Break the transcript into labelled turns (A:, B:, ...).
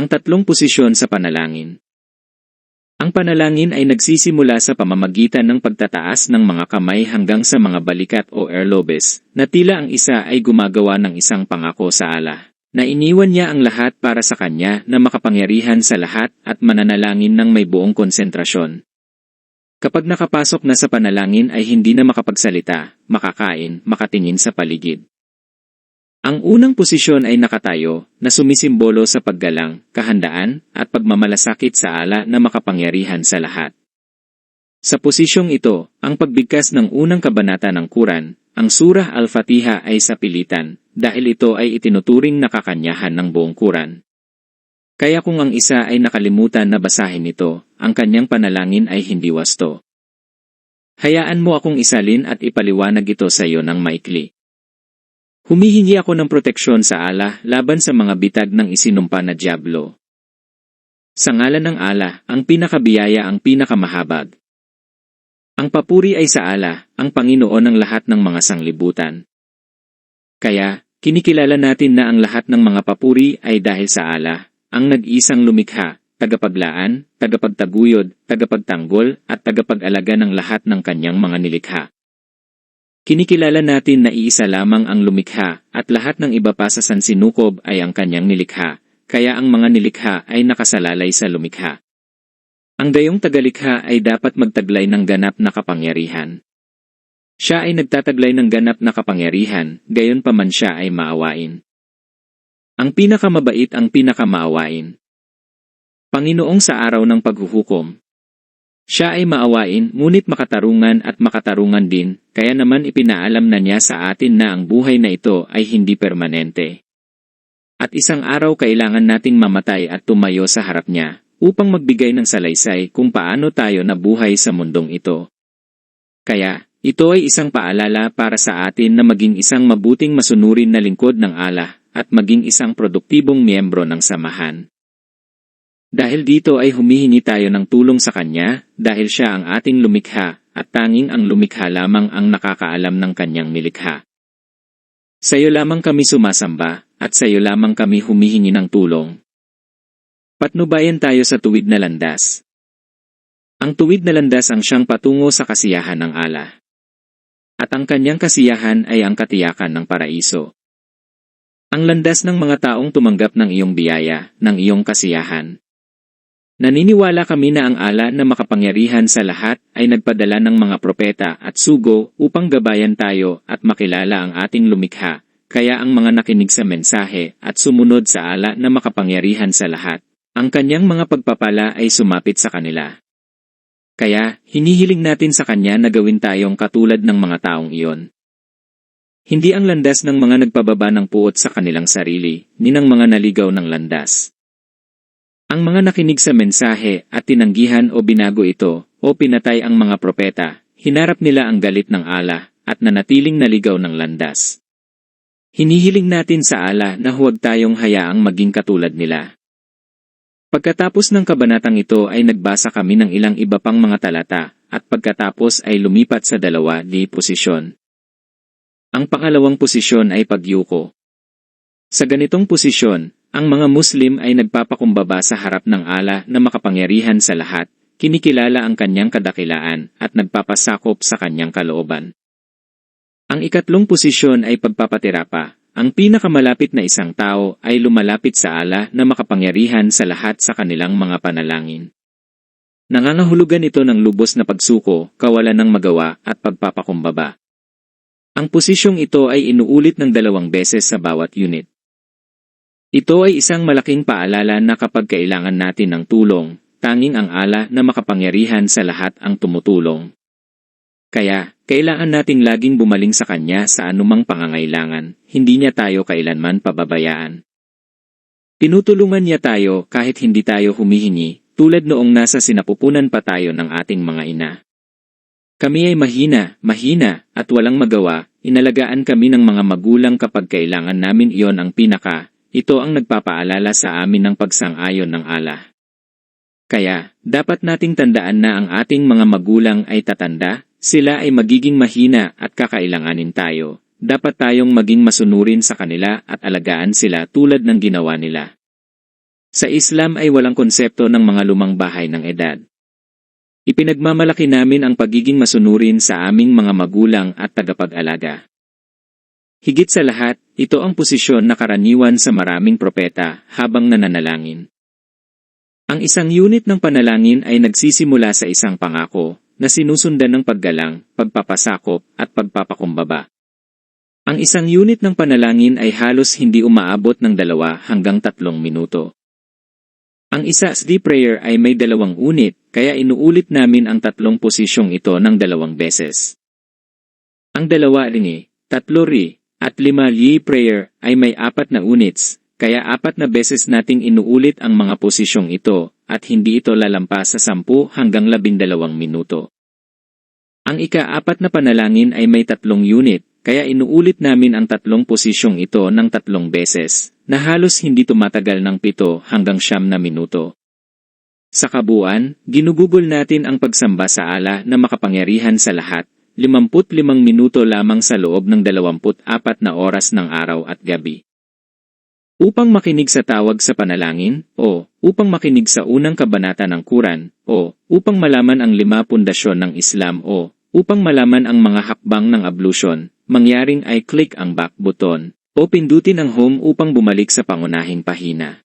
A: Ang tatlong posisyon sa panalangin. Ang panalangin ay nagsisimula sa pamamagitan ng pagtataas ng mga kamay hanggang sa mga balikat o earlobes, na tila ang isa ay gumagawa ng isang pangako sa Allah, na iniwan niya ang lahat para sa kanya na makapangyarihan sa lahat at mananalangin ng may buong konsentrasyon. Kapag nakapasok na sa panalangin ay hindi na makapagsalita, makakain, makatingin sa paligid. Ang unang posisyon ay nakatayo, na sumisimbolo sa paggalang, kahandaan, at pagmamalasakit sa ala na makapangyarihan sa lahat. Sa posisyong ito, ang pagbigkas ng unang kabanata ng Quran, ang Surah Al-Fatiha ay sa pilitan, dahil ito ay itinuturing na kakanyahan ng buong Quran. Kaya kung ang isa ay nakalimutan na basahin ito, ang kanyang panalangin ay hindi wasto. Hayaan mo akong isalin at ipaliwanag ito sa iyo ng maikli. Humihingi ako ng proteksyon sa Allah laban sa mga bitag ng isinumpa na Diablo. Sa ngalan ng Allah, ang pinakabiyaya ang pinakamahabag. Ang papuri ay sa Allah, ang Panginoon ng lahat ng mga sanglibutan. Kaya, kinikilala natin na ang lahat ng mga papuri ay dahil sa Allah, ang nag-isang lumikha, tagapaglaan, tagapagtaguyod, tagapagtanggol, at tagapag-alaga ng lahat ng kanyang mga nilikha. Kinikilala natin na iisa lamang ang lumikha at lahat ng iba pa sa sansinukob ay ang kanyang nilikha, kaya ang mga nilikha ay nakasalalay sa lumikha. Ang dayong tagalikha ay dapat magtaglay ng ganap na kapangyarihan. Siya ay nagtataglay ng ganap na kapangyarihan, gayon pa man siya ay maawain. Ang pinakamabait ang pinakamaawain. Panginoong sa araw ng paghuhukom, siya ay maawain ngunit makatarungan at makatarungan din, kaya naman ipinaalam na niya sa atin na ang buhay na ito ay hindi permanente. At isang araw kailangan nating mamatay at tumayo sa harap niya, upang magbigay ng salaysay kung paano tayo nabuhay sa mundong ito. Kaya, ito ay isang paalala para sa atin na maging isang mabuting masunurin na lingkod ng Allah at maging isang produktibong miyembro ng samahan. Dahil dito ay humihingi tayo ng tulong sa Kanya, dahil Siya ang ating lumikha, at tanging ang lumikha lamang ang nakakaalam ng Kanyang nilikha. Sa iyo lamang kami sumasamba, at sa iyo lamang kami humihingi ng tulong. Patnubayan tayo sa tuwid na landas. Ang tuwid na landas ang siyang patungo sa kasiyahan ng ala. At ang kanyang kasiyahan ay ang katiyakan ng paraiso. Ang landas ng mga taong tumanggap ng iyong biyaya, ng iyong kasiyahan. Naniniwala kami na ang ala na makapangyarihan sa lahat ay nagpadala ng mga propeta at sugo upang gabayan tayo at makilala ang ating lumikha, kaya ang mga nakinig sa mensahe at sumunod sa ala na makapangyarihan sa lahat, ang kanyang mga pagpapala ay sumapit sa kanila. Kaya, hinihiling natin sa kanya na gawin tayong katulad ng mga taong iyon. Hindi ang landas ng mga nagpababa ng puot sa kanilang sarili, ni ng mga naligaw ng landas. Ang mga nakinig sa mensahe at tinanggihan o binago ito, o pinatay ang mga propeta, hinarap nila ang galit ng ala, at nanatiling naligaw ng landas. Hinihiling natin sa ala na huwag tayong hayaang maging katulad nila. Pagkatapos ng kabanatang ito ay nagbasa kami ng ilang iba pang mga talata, at pagkatapos ay lumipat sa dalawa di posisyon. Ang pangalawang posisyon ay pagyuko. Sa ganitong posisyon, ang mga Muslim ay nagpapakumbaba sa harap ng ala na makapangyarihan sa lahat, kinikilala ang kanyang kadakilaan at nagpapasakop sa kanyang kalooban. Ang ikatlong posisyon ay pagpapatirapa, ang pinakamalapit na isang tao ay lumalapit sa ala na makapangyarihan sa lahat sa kanilang mga panalangin. Nangangahulugan ito ng lubos na pagsuko, kawalan ng magawa at pagpapakumbaba. Ang posisyong ito ay inuulit ng dalawang beses sa bawat unit. Ito ay isang malaking paalala na kapag kailangan natin ng tulong, tanging ang ala na makapangyarihan sa lahat ang tumutulong. Kaya, kailangan nating laging bumaling sa Kanya sa anumang pangangailangan, hindi niya tayo kailanman pababayaan. Tinutulungan niya tayo kahit hindi tayo humihingi, tulad noong nasa sinapupunan pa tayo ng ating mga ina. Kami ay mahina, mahina, at walang magawa, inalagaan kami ng mga magulang kapag kailangan namin iyon ang pinaka, ito ang nagpapaalala sa amin ng pagsang-ayon ng Allah. Kaya, dapat nating tandaan na ang ating mga magulang ay tatanda, sila ay magiging mahina at kakailanganin tayo. Dapat tayong maging masunurin sa kanila at alagaan sila tulad ng ginawa nila. Sa Islam ay walang konsepto ng mga lumang bahay ng edad. Ipinagmamalaki namin ang pagiging masunurin sa aming mga magulang at tagapag-alaga. Higit sa lahat, ito ang posisyon na karaniwan sa maraming propeta habang nananalangin. Ang isang unit ng panalangin ay nagsisimula sa isang pangako na sinusundan ng paggalang, pagpapasakop at pagpapakumbaba. Ang isang unit ng panalangin ay halos hindi umaabot ng dalawa hanggang tatlong minuto. Ang isa SD prayer ay may dalawang unit, kaya inuulit namin ang tatlong posisyong ito ng dalawang beses. Ang dalawa ringi, tatlo ri, at lima yi prayer ay may apat na units, kaya apat na beses nating inuulit ang mga posisyong ito, at hindi ito lalampas sa 10 hanggang 12 minuto. Ang ika-apat na panalangin ay may tatlong unit, kaya inuulit namin ang tatlong posisyong ito ng tatlong beses, na halos hindi tumatagal ng pito hanggang siyam na minuto. Sa kabuuan, ginugugol natin ang pagsamba sa ala na makapangyarihan sa lahat, 55 minuto lamang sa loob ng 24 na oras ng araw at gabi. Upang makinig sa tawag sa panalangin, o upang makinig sa unang kabanata ng Quran, o upang malaman ang lima pundasyon ng Islam o upang malaman ang mga hakbang ng ablution, mangyaring ay click ang back button o pindutin ang home upang bumalik sa pangunahing pahina.